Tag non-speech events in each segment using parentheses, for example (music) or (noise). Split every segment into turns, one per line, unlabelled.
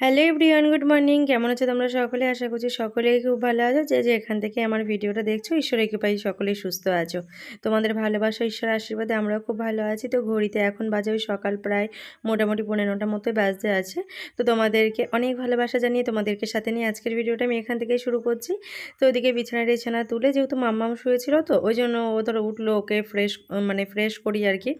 Hello everyone good morning কেমন আছো তোমরা সকলে? আশা করছি সকলেই খুব ভালো আছো। যে যে এখান থেকে আমার ভিডিওটা দেখছ, ঈশ্বরের কৃপায় সকলেই সুস্থ আছো। তোমাদের ভালোবাসা ঈশ্বর আশীর্বাদে আমরাও খুব ভালো আছি। তো ঘড়িতে এখন বাজে ওই সকাল প্রায় মোটামুটি পনেরোটার মতো বাজতে আছে। তো তোমাদেরকে অনেক ভালোবাসা জানিয়ে তোমাদেরকে সাথে নিয়ে আজকের ভিডিওটা আমি এখান থেকেই শুরু করছি। তো ওইদিকে বিছানা টিছানা তুলে যেহেতু মাম্মাম শুয়েছিল, তো ওই জন্য ও ধরো উঠল ওকে ফ্রেশ মানে ফ্রেশ করি আর কি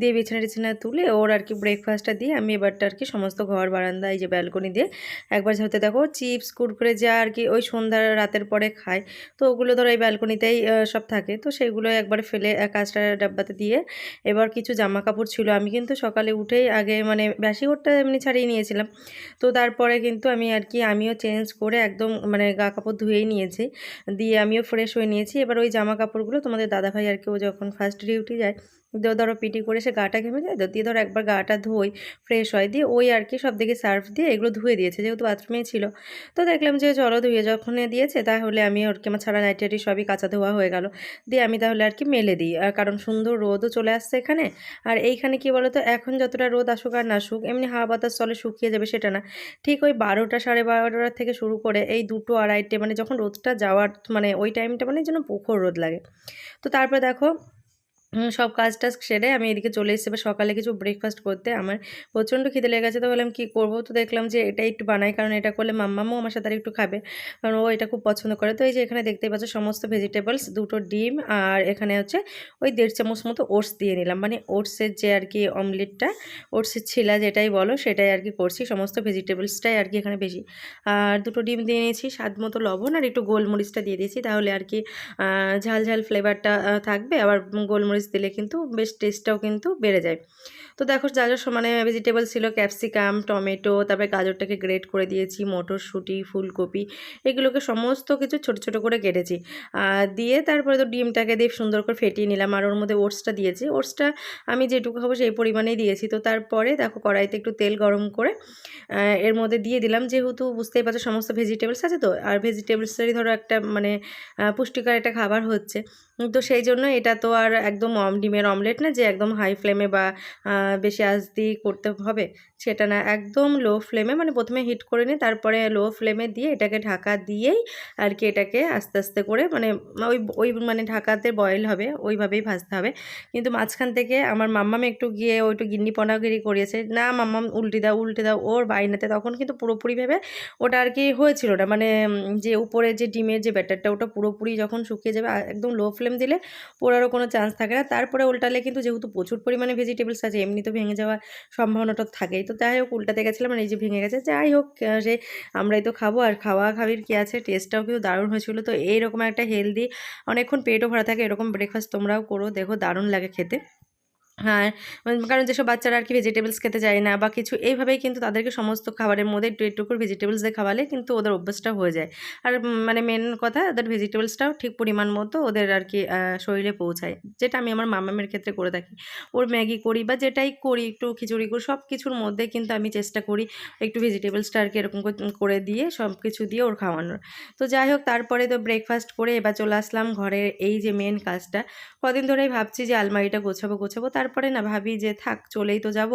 দিয়ে বিছানা টিছানা তুলে ওর আর কি ব্রেকফাস্টটা দিয়ে আমি এবারটা আর কি সমস্ত ঘর বারান্দা এই যে ব্যালকনি দিয়ে। একবার হতে দেখো চিপস, কুরকুরে যা আর কি ওই সন্ধ্যার রাতের পরে খায়। তো ওগুলো ধরো এই ব্যালকনিতেই সব থাকে। তো সেগুলো একবার ফেলে কাজটা ডাব্বাতে দিয়ে। এবার কিছু জামা কাপড় ছিল। আমি কিন্তু সকালে উঠেই আগে মানে ব্যাসি ঘরটা এমনি ছাড়িয়ে নিয়েছিলাম। তো তারপরে কিন্তু আমি আর কি, আমিও চেঞ্জ করে একদম মানে গা কাপড় ধুয়েই নিয়েছি। দিয়ে আমিও ফ্রেশ হয়ে নিয়েছি। এবার ওই জামা কাপড়গুলো তোমাদের দাদাভাই আর কি, ও যখন ফার্স্ট ডিউটি যায় দিয়ে ধরো পিটি করে সে গাটা ঘেমে যায়, দিয়ে ধরো একবার গাটা ধোই ফ্রেশ হয়, দিয়ে ওই আর কি সব দিকে সার্ফ দিয়ে এগুলো ধুয়ে দিয়েছে, যেহেতু বাথরুমেই ছিল। তো দেখলাম যে চলো ধুয়ে যখন দিয়েছে, তাহলে আমি ওর কি আমার ছাড়া নাইটি সবই কাঁচা ধোয়া হয়ে গেল। দিয়ে আমি তাহলে আর কি মেলে দিই, আর কারণ সুন্দর রোদও চলে আসছে এখানে। আর এইখানে কি বলো তো এখন যতটা রোদ আসুক আর না আসুক, এমনি হাওয়া বাতাস চলে শুকিয়ে যাবে সেটা না। ঠিক ওই বারোটা সাড়ে বারোটা থেকে শুরু করে এই দুটো আড়াইটে মানে যখন রোদটা যাওয়ার মানে ওই টাইমটা মানে যেন প্রখর রোদ লাগে। তো তারপরে দেখো সব কাজ টাজ সেরে আমি এদিকে চলে এসেছি। এবার সকালে কিছু ব্রেকফাস্ট করতে। আমার প্রচণ্ড খিদে লেগে গেছে। তো বললাম কী করব? তো দেখলাম যে এটা একটু বানাই, কারণ এটা করলে মাম্মামও আমার সাথে একটু খাবে। কারণ ও এটা খুব পছন্দ করে। তো এই যে এখানে দেখতে পাচ্ছ সমস্ত ভেজিটেবলস দুটো ডিম আর এখানে হচ্ছে ওই দেড় চামচ মতো ওটস দিয়ে নিলাম। মানে ওটসের যে আর কি অমলেটটা ওটসের ছিলা যেটাই বলো, সেটাই আর কি করছি। সমস্ত ভেজিটেবলসটাই আর কি এখানে বেশি। আর দুটো ডিম দিয়ে নিয়েছি, স্বাদ মতো লবণ আর একটু গোলমরিচটা দিয়ে দিয়েছি। তাহলে আর কি ঝাল ঝাল ফ্লেভারটা থাকবে। আবার গোলমরিচ মরিচ দিলে কিন্তু বেশ টেস্টটাও কিন্তু বেড়ে যায়। তো দেখো যা যা মানে ভেজিটেবল ছিল ক্যাপসিকাম টমেটো তারপরে গাজরটাকে গ্রেট করে দিয়েছি, মটরশুঁটি, ফুলকপি, এগুলোকে সমস্ত কিছু ছোট ছোট করে কেটেছি। দিয়ে তারপরে তো ডিমটাকে দিয়ে সুন্দর করে ফেটিয়ে নিলাম আর ওর মধ্যে ওটসটা দিয়েছি। ওটসটা আমি যেটুকু খাব সেই পরিমাণেই দিয়েছি। তো তারপরে দেখো কড়াইতে একটু তেল গরম করে এর মধ্যে দিয়ে দিলাম। যেহেতু বুঝতেই পারছ সমস্ত ভেজিটেবলস আছে তো, আর ভেজিটেবলসেরই ধরো একটা মানে পুষ্টিকর একটা খাবার হচ্ছে। তো সেই জন্য এটা তো আর একদম ডিমের অমলেট না, যে একদম হাই ফ্লেমে বা বেশি আঁচ দিয়ে করতে হবে, সেটা না, একদম লো ফ্লেমে মানে প্রথমে হিট করে নিয়ে তারপরে লো ফ্লেমে দিয়ে এটাকে ঢাকা দিয়েই আর কি এটাকে আস্তে আস্তে করে মানে ওই ওই মানে ঢাকাতে বয়েল হবে, ওইভাবেই ভাজতে হবে। কিন্তু মাঝখান থেকে আমার মাম্মাম একটু গিয়ে ও একটু গিন্নি পনাগিরি করিয়েছে, না মাম্মাম উল্টে দাও উল্টে দাও, ওর বাইনাতে তখন কিন্তু পুরোপুরি পুরোপুরিভাবে ওটা আর কি হয়েছিল না মানে যে উপরে যে ডিমের যে ব্যাটারটা, ওটা পুরোপুরি যখন শুকিয়ে যাবে, একদম লো ফ্লেম দিলে, পোড়ারও কোনো চান্স থাকে না। তারপরে উল্টালে কিন্তু যেহেতু প্রচুর পরিমাণে ভেজিটেবলস আছে, এমনি তো ভেঙে যাওয়ার সম্ভাবনাটা থাকেই। তো যাই হোক, উল্টাতে গেছিলাম আর এই যে ভেঙে গেছে। যাই হোক সে আমরাই তো খাব আর খাওয়া খাবির কী আছে টেস্টটাও কিন্তু দারুণ হয়েছিল। তো এইরকম একটা হেলদি অনেকক্ষণ পেটও ভরা থাকে, এরকম ব্রেকফাস্ট তোমরাও করো, দেখো দারুণ লাগে খেতে। হ্যাঁ কারণ যেসব বাচ্চারা আর কি ভেজিটেবলস খেতে চায় না বা কিছু, এইভাবেই কিন্তু তাদেরকে সমস্ত খাবারের মধ্যে একটু একটু করে ভেজিটেবলস দিয়ে খাওয়ালে কিন্তু ওদের অভ্যাসটা হয়ে যায়। আর মানে মেন কথা ওদের ভেজিটেবলসটাও ঠিক পরিমাণ মতো ওদের আর কি শরীরে পৌঁছায়। যেটা আমি আমার মামামের ক্ষেত্রে করে থাকি। ওর ম্যাগি করি বা যেটাই করি, একটু খিচুড়ি করি সব কিছুর মধ্যে কিন্তু আমি চেষ্টা করি একটু ভেজিটেবলসটা আর কি এরকম করে দিয়ে সব কিছু দিয়ে ওর খাওয়ানোর। তো যাই হোক, তারপরে তো ব্রেকফাস্ট করে এবার চলে আসলাম ঘরে। এই যে মেন কাজটা, কদিন ধরেই ভাবছি যে আলমারিটা গোছাবো গোছাবো। তার তারপরে না ভাবি যে থাক, চলেই তো যাব।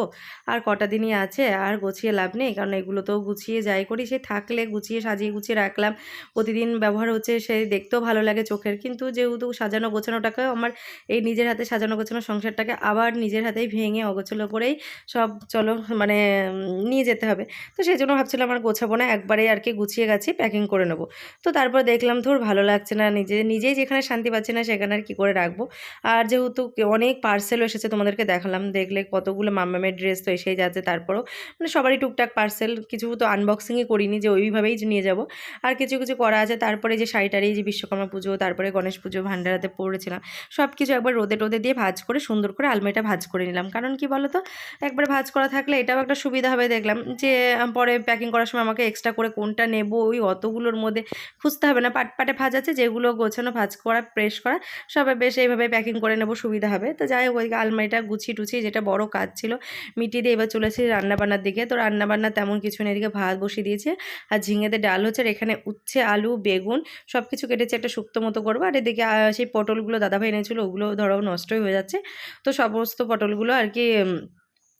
আর কটা দিনই আছে, আর গুছিয়ে লাভ নেই, কারণ এগুলো তো গুছিয়ে যাই করি। সে থাকলে গুছিয়ে সাজিয়ে গুছিয়ে রাখলাম। প্রতিদিন ব্যবহার হচ্ছে, সে দেখতেও ভালো লাগে চোখের। কিন্তু যেহেতু সাজানো গোছানোটাকে আমার এই নিজের হাতে সাজানো গোছানো সংসারটাকে আবার নিজের হাতেই ভেঙে অগোছলো করেই সব চলো মানে নিয়ে যেতে হবে। তো সেই জন্য ভাবছিলাম আমার গোছাবো না, একবারেই আর কি গুছিয়ে গেছি প্যাকিং করে নেব। তো তারপর দেখলাম, ধর, ভালো লাগছে না, নিজে, নিজেই যেখানে শান্তি পাচ্ছে না, সেখানে আর কী করে রাখব। আর যেহেতু অনেক পার্সেলও এসেছে তোমাদের তোমাদেরকে দেখালাম, দেখলে কতগুলো মাম্মামের ড্রেস তো এসেই যাচ্ছে। তারপরও মানে সবারই টুকটাক পার্সেল কিছু তো আনবক্সিংই করিনি যে ওইভাবেই নিয়ে যাব। আর কিছু কিছু করা আছে। তারপরে যে শাড়িটারি যে বিশ্বকর্মা পুজো, তারপরে গণেশ পুজো, ভান্ডারাতে পড়েছিলাম সব কিছু একবার রোদে টোদে দিয়ে ভাজ করে, সুন্দর করে আলমারিটা ভাজ করে নিলাম। কারণ কি বলো তো একবার ভাজ করা থাকলে এটাও একটা সুবিধা হবে দেখলাম যে পরে প্যাকিং করার সময় আমাকে এক্সট্রা করে কোনটা নেব, ওই অতগুলোর মধ্যে খুঁজতে হবে না। পাট, পাটে ভাজ আছে, যেগুলো গোছানো, ভাজ করা প্রেস করা সবাই বেশ এইভাবে প্যাকিং করে নেব, সুবিধা হবে। তো যাই হোক, ওই আলমারিটা গুছিয়ে টুছিয়ে যেটা বড় কাজ ছিল মিটিয়ে দিয়ে এবার চলে এসেছি রান্নাবান্নার দিকে। তো রান্নাবান্না তেমন কিছু নেই, এদিকে ভাত বসিয়ে দিয়েছে আর ঝিঙেতে ডাল হচ্ছে আর এখানে উচ্ছে, আলু, বেগুন সব কিছু কেটেছে একটা শুক্তো মতো করব। আর এদিকে সেই পটলগুলো দাদাভাই এনেছিলো, ওগুলো ধরো নষ্টই হয়ে যাচ্ছে। তো সমস্ত পটলগুলো আর কি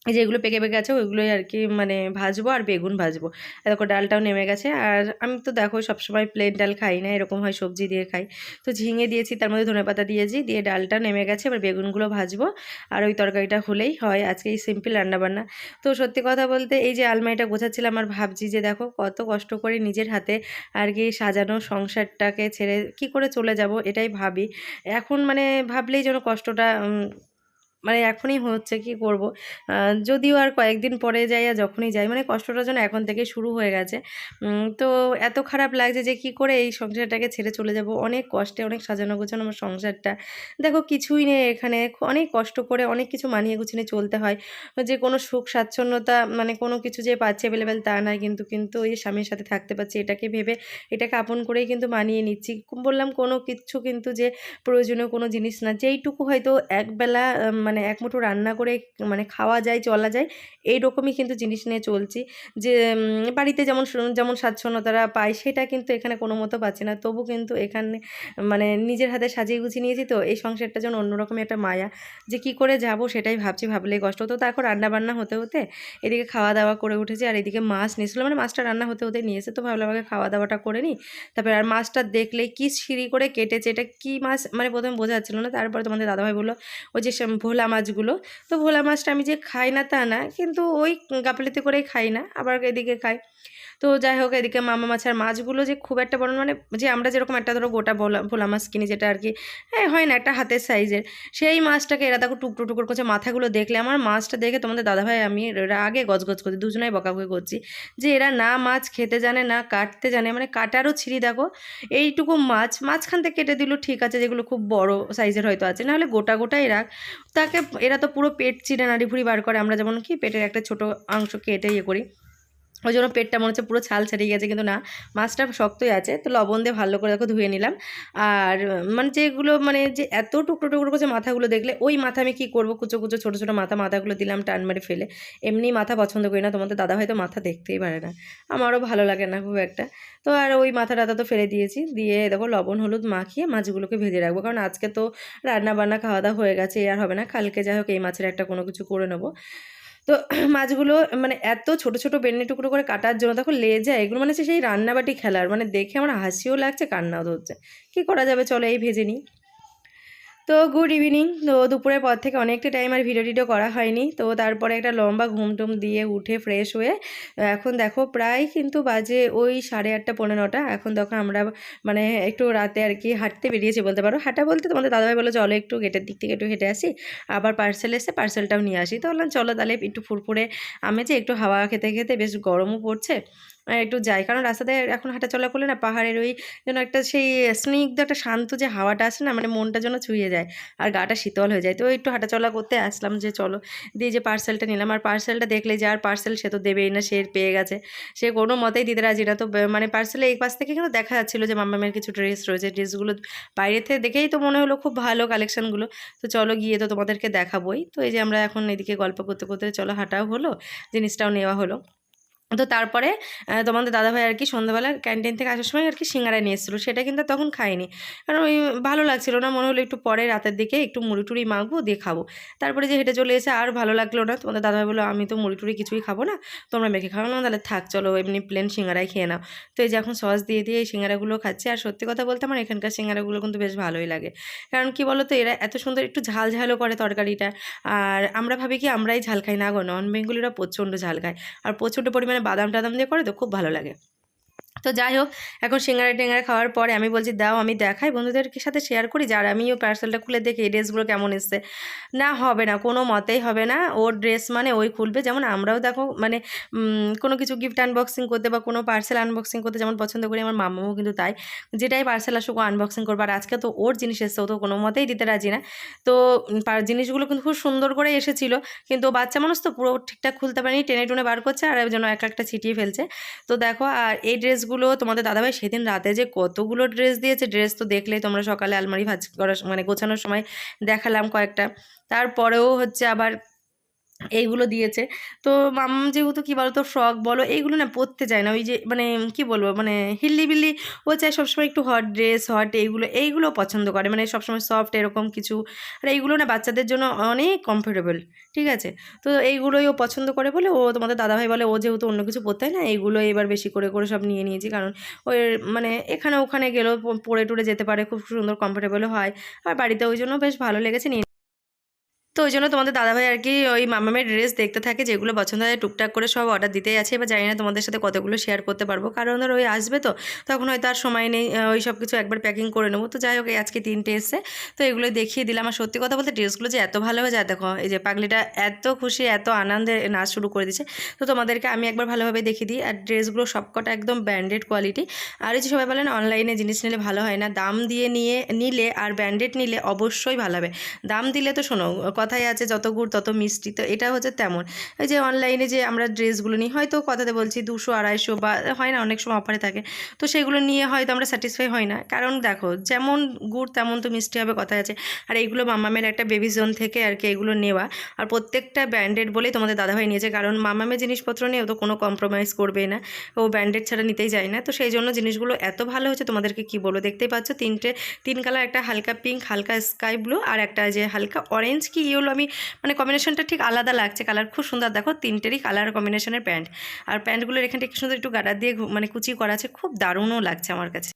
এই যে এগুলো পেকে পেকে আছে, ওইগুলোই আর কি মানে ভাজবো আর বেগুন ভাজবো। দেখো ডালটাও নেমে গেছে। আর আমি তো দেখো সবসময় প্লেন ডাল খাই না, এরকম হয় সবজি দিয়ে খাই। তো ঝিঙে দিয়েছি, তার মধ্যে ধনে পাতা দিয়েছি, দিয়ে ডালটা নেমে গেছে, এবার বেগুনগুলো ভাজবো। আর ওই তরকারিটা হলেই হয়, আজকে এই সিম্পল রান্নাবান্না। তো সত্যি কথা বলতে এই যে আলমারিটা গোছাচ্ছিলাম, আর ভাবছি যে দেখো কত কষ্ট করে নিজের হাতে আর কি সাজানো সংসারটাকে ছেড়ে কি করে চলে যাব এটাই ভাবি। এখন মানে ভাবলেই যেন কষ্টটা মানে এখনই হচ্ছে কি করব? যদিও আর কয়েকদিন পরে যাই আর যখনই যাই মানে কষ্টটা যেন এখন থেকে শুরু হয়ে গেছে। তো এত খারাপ লাগছে যে কি করে এই সংসারটাকে ছেড়ে চলে যাব? অনেক কষ্টে অনেক সাজানো গোছানো আমার সংসারটা। দেখো কিছুই নেই এখানে অনেক কষ্ট করে অনেক কিছু মানিয়ে গুছিয়ে চলতে হয়। যে কোনো সুখ স্বাচ্ছন্দ্যতা মানে কোনো কিছু যে পাচ্ছে অ্যাভেলেবেল তা নয় কিন্তু কিন্তু ওই স্বামীর সাথে থাকতে পারছি এটাকে ভেবে এটাকে আপন করেই কিন্তু মানিয়ে নিচ্ছি। বললাম কোনো কিছু কিন্তু যে প্রয়োজনীয় কোনো জিনিস না যেইটুকু হয়তো একবেলা আহ, মানে এক মুঠো রান্না করে মানে খাওয়া যায়, চলা যায় এই রকমই কিন্তু জিনিস নিয়ে চলছি। যে বাড়িতে যেমন যেমন স্বাচ্ছন্দ্যতারা পায়, সেটা কিন্তু এখানে কোনো মতো পাচ্ছে না। তবু কিন্তু এখানে মানে নিজের হাতে সাজিয়ে গুছিয়ে নিয়েছি তো, এই সংসারটা যেন অন্যরকমই একটা মায়া। যে কি করে যাব সেটাই ভাবছি, ভাবলেই কষ্ট তো রান্না বান্না হতে হতে এদিকে খাওয়া দাওয়া করে উঠেছি, আর এদিকে মাছ নিয়েছিল। মানে মাছটা রান্না হতে হতে নিয়েছে তো ভাবলাম আমাকে খাওয়া দাওয়াটা করে নিই। তারপর আর মাছটা দেখলেই কি সিঁড়ি করে কেটেছে, এটা কি মাছ? মানে প্রথমে বোঝা যাচ্ছিল না। তারপরে তোমাদের দাদাভাই বলল, ওই যে সব ভোলা মাছগুলো। তো ভোলা মাছটা আমি যে খাই না তা না, কিন্তু ওই গাফলিতে করেই খাই না, আবার এদিকে খাই। তো যাই হোক, এদিকে মামা মাছের মাছগুলো যে খুব একটা বড় মানে যে আমরা যেরকম একটা ধরো গোটা ভোলা ভোলা মাছ কিনি যেটা আর কি হ্যাঁ হয় না একটা হাতের সাইজের। সেই মাছটাকে এরা দেখো টুকরো টুকরো করছে, মাথাগুলো দেখলে আমার মাছটা দেখে তোমাদের দাদাভাই আমি রাগে গজগজ করছি, দুজনেই বকাবকি করছি, যে এরা না মাছ খেতে জানে, না কাটতে জানে মানে কাটারও ছিঁড়ি দেখো, এইটুকু মাছ মাছখান থেকে কেটে দিল ঠিক আছে, যেগুলো খুব বড় সাইজের হয়তো আছে, নাহলে গোটা গোটাই রাখ। তাকে এরা তো পুরো পেট চিড়ে নাড়ি ভুড়ি বার করে, আমরা যেমন কি পেটের একটা ছোট অংশ কেটে ইয়ে করি। ওই জন্য পেটটা মনে হচ্ছে পুরো ছাল ছেড়ে গেছে, কিন্তু না, মাছটা শক্তই আছে, তো লবণ দিয়ে ভালো করে দেখো ধুয়ে নিলাম। আর মানে যেগুলো মানে যে এত টুকরো টুকরো করছে মাথাগুলো দেখলে, ওই মাথা আমি কী করব? কুচো কুচো ছোটো ছোটো মাথা, মাথাগুলো দিলাম, টান মেরে ফেলে। এমনি মাথা পছন্দ করি না, তোমাদের দাদা হয়তো মাথা দেখতেই পারে না। আমারও ভালো লাগে না খুব একটা। তো আর ওই মাথা টাথা তো ফেলে দিয়েছি, দিয়ে দেখো লবণ, হলুদ মাখিয়ে মাছগুলোকে ভেজে রাখব। কারণ আজকে তো রান্না বান্না খাওয়া দাওয়া হয়ে গেছে আর হবে না। কালকে যাই হোক এই মাছের একটা কোনো কিছু করে নেব। তো (clears throat) মাছগুলো মানে এত ছোট ছোট বেন্নি টুকরো করে কাটার জন্য, দেখো লেজা এগুলো মানে সেই রান্নাবাটি খেলার মানে দেখে আমার হাসিও লাগছে, কান্নাও ধরছে। কী করা যাবে? চলো এই ভেজে নিই। তো গুড ইভিনিং তো দুপুরের পর থেকে অনেকটা টাইম আর ভিডিও টিডিও করা হয়নি। তো তারপরে একটা লম্বা ঘুম টুম দিয়ে উঠে ফ্রেশ হয়ে, এখন দেখো প্রায় কিন্তু বাজে ওই সাড়ে আটটা পনেরো নটা। এখন দেখো আমরা মানে একটু রাতে আর কি হাঁটতে বেরিয়েছি বলতে পারো। হাঁটা বলতে তোমাদের দাদাভাই বলো চলো একটু গেটের দিক থেকে একটু হেঁটে আসি। আবার পার্সেল এসে পার্সেলটাও নিয়ে আসি। তো বললাম, চলো তাহলে একটু ফুরফুরে, আমি যে একটু হাওয়া খেতে খেতে বেশ গরমও পড়ছে একটু যাই। কারণ রাস্তাতে এখন হাঁটাচলা করলে না পাহাড়ের ওই যেন একটা সেই স্নিগ্ধ একটা শান্ত যে হাওয়াটা আসে না মানে মনটা যেন ছুঁয়ে যায় আর গাটা শীতল হয়ে যায়। তো একটু হাঁটাচলা করতে আসলাম যে চলো, দিয়ে যে পার্সেলটা নিলাম। আর পার্সেলটা দেখলে যে আর পার্সেল সে তো দেবেই না, সে পেয়ে গেছে। সে কোনো মতেই দিতে রাজি না। তো মানে পার্সেলে এই পাশ থেকে কিন্তু দেখা যাচ্ছিল যে মাম্মামের কিছু ড্রেস রয়েছে। ড্রেসগুলো বাইরে থেকে দেখেই তো মনে হলো খুব ভালো কালেকশানগুলো। তো চলো গিয়ে তো তোমাদেরকে দেখাবোই। তো এই যে আমরা এখন এদিকে গল্প করতে করতে চলো হাঁটাও হলো, জিনিসটাও নেওয়া হলো। তো তারপরে তোমাদের দাদাভাই আর কি সন্ধ্যাবেলা ক্যান্টিন থেকে আসার সময় আর কি সিঙ্গারা নিয়ে এসেছিল। সেটা কিন্তু তখন খাইনি। কারণ ওই ভালো লাগছিল না, মনে হলো একটু পরে রাতের দিকে একটু মুড়ি টুড়ি মাখবো, দিয়ে খাব। তারপরে যে হেঁটে চলে এসে আর ভালো লাগল না, তোমাদের দাদাভাই বলল, আমি তো মুড়ি টুড়ি কিছুই খাব না, তোমরা মেখে খাব না, তাহলে থাক, চলো এমনি প্লেন সিঙ্গারাই খেয়ে নাও। তো এই যে এখন সস দিয়ে দিয়ে এই সিঙ্গারাগুলো খাচ্ছি। আর সত্যি কথা বলতে আমার এখানকার সিঙ্গারাগুলো কিন্তু বেশ ভালোই লাগে। কারণ কি বলো তো এরা এত সুন্দর একটু ঝাল ঝালও করে তরকারিটা। আর আমরা ভাবি কি, আমরাই ঝাল খাই, না গো? নন বেঙ্গলিরা প্রচণ্ড ঝাল খায়। আর প্রচণ্ড পরিমাণে বাদাম টাদাম দিয়ে করে তো খুব ভালো লাগে। তো যাই হোক, এখন সিঙ্গারা টেঙ্গারা খাওয়ার পরে আমি বলছি, দাও, আমি দেখাই বন্ধুদের সাথে শেয়ার করি যার আমিও পার্সেলটা খুলে দেখি, এই ড্রেসগুলো কেমন এসছে। না, হবে না, কোনো মতেই হবে না। ওর ড্রেস মানে ওই খুলবে, যেমন আমরাও দেখো মানে কোনো কিছু গিফট আনবক্সিং করতে বা কোনো পার্সেল আনবক্সিং করতে যেমন পছন্দ করি, আমার মামাও কিন্তু তাই। যেটাই পার্সেল আসুক আনবক্সিং করবে। আর আজকে তো ওর জিনিস এসছে, ও তো কোনো মতেই দিতে রাজি না। তো জিনিসগুলো কিন্তু খুব সুন্দর করে এসেছিল, কিন্তু বাচ্চা মানুষ তো পুরো ঠিকঠাক খুলতে পারেনি, টেনে টুনে বার করছে, আর যেন এক একটা ছিটিয়ে ফেলছে। তো দেখো, আর এই ড্রেসগুলো তোমাদের দাদাভাই সেদিন রাতে যে কতগুলো ড্রেস দিয়েছে ড্রেস তো দেখলেই তোমরা সকালে আলমারি ভাজ করার মানে গোছানোর সময় দেখালাম কয়েকটা। তারপরেও হচ্ছে আবার এইগুলো দিয়েছে। তো মাম যেহেতু কী বলো তো ফ্রক বলো এইগুলো না পরতে চায় না। ওই যে মানে কি বলব মানে হিল্লি বিল্লি ও চায় সবসময় একটু হট ড্রেস হট এইগুলো এইগুলো পছন্দ করে। মানে সবসময় সফট এরকম কিছু। আর এইগুলো না বাচ্চাদের জন্য অনেক কমফোর্টেবল ঠিক আছে? তো এইগুলোই ও পছন্দ করে বলে ও তোমাদের দাদাভাই বলে ও যেহেতু অন্য কিছু পরতে না, এইগুলো এবার বেশি করে করে সব নিয়ে নিয়েছি। কারণ ওই মানে এখানে ওখানে গেলেও পরে টরে যেতে পারে, খুব সুন্দর কমফোর্টেবলও হয়। আর বাড়িতে ওই জন্য বেশ ভালো লেগেছে। নিয়ে তো ওই জন্য তোমাদের দাদাভাই আর কি ওই মামামের ড্রেস দেখতে থাকে, যেগুলো পছন্দ হয় টুকটাক করে সব অর্ডার দিতেই আছে। এবার জানি না তোমাদের সাথে কতগুলো শেয়ার করতে পারব, কারণ ধর ওই আসবে তো, তখন হয়তো আর সময় নেই ওই সব কিছু একবার প্যাকিং করে নেব। তো যাই হোক আজকে তিনটে এসছে, তো এগুলো দেখিয়ে দিলাম। আর সত্যি কথা বলতে ড্রেসগুলো যে এত ভালো হয়ে যায় দেখো, এই যে পাগলিটা এত খুশি, এত আনন্দে নাচ শুরু করে দিচ্ছে তো তোমাদেরকে আমি একবার ভালোভাবে দেখিয়ে দিই, আর ড্রেসগুলো সবকটা একদম ব্র্যান্ডেড কোয়ালিটি আর এই যে সবাই বলেন অনলাইনে জিনিস নিলে ভালো হয় না, দাম দিয়ে নিয়ে নিলে আর ব্র্যান্ডেড নিলে অবশ্যই ভালো হবে। দাম দিলে তো শোনো কথাই আছে, যত গুড় তত মিষ্টি। তো এটা হচ্ছে তেমন। এই যে অনলাইনে যে আমরা ড্রেসগুলো নিই, হয়তো কথাতে বলছি দুশো, আড়াইশো বা হয় না, অনেক সময় অফারে থাকে। তো সেগুলো নিয়ে হয়তো আমরা স্যাটিসফাই হই না। কারণ দেখো, যেমন গুড় তেমন তো মিষ্টি হবে কথা আছে। আর এইগুলো মামামের একটা বেবি জোন থেকে আর কি এগুলো নেওয়া। আর প্রত্যেকটা ব্র্যান্ডেড বলেই তোমাদের দাদাভাই নিয়েছে। কারণ মামামের জিনিসপত্র নিয়ে ও তো কোনো কম্প্রোমাইজ করবে না। ও ব্র্যান্ডেড ছাড়া নিতেই যায় না। তো সেই জন্য জিনিসগুলো এত ভালো হচ্ছে, তোমাদেরকে কি বলব? দেখতেই পাচ্ছ, তিনটে, তিন কালার একটা হালকা পিঙ্ক হালকা স্কাই ব্লু আর একটা যে হালকা অরেঞ্জ কি ইয়েলো আমি মানে কম্বিনেশনটা ঠিক আলাদা লাগছে কালার খুব সুন্দর। দেখো, তিনটেরই কালার কম্বিনেশনের প্যান্ট। আর প্যান্টগুলোর এখানটা একটু সুন্দর একটু গাডার দিয়ে মানে কুচি করা আছে, খুব দারুণও লাগছে আমার কাছে।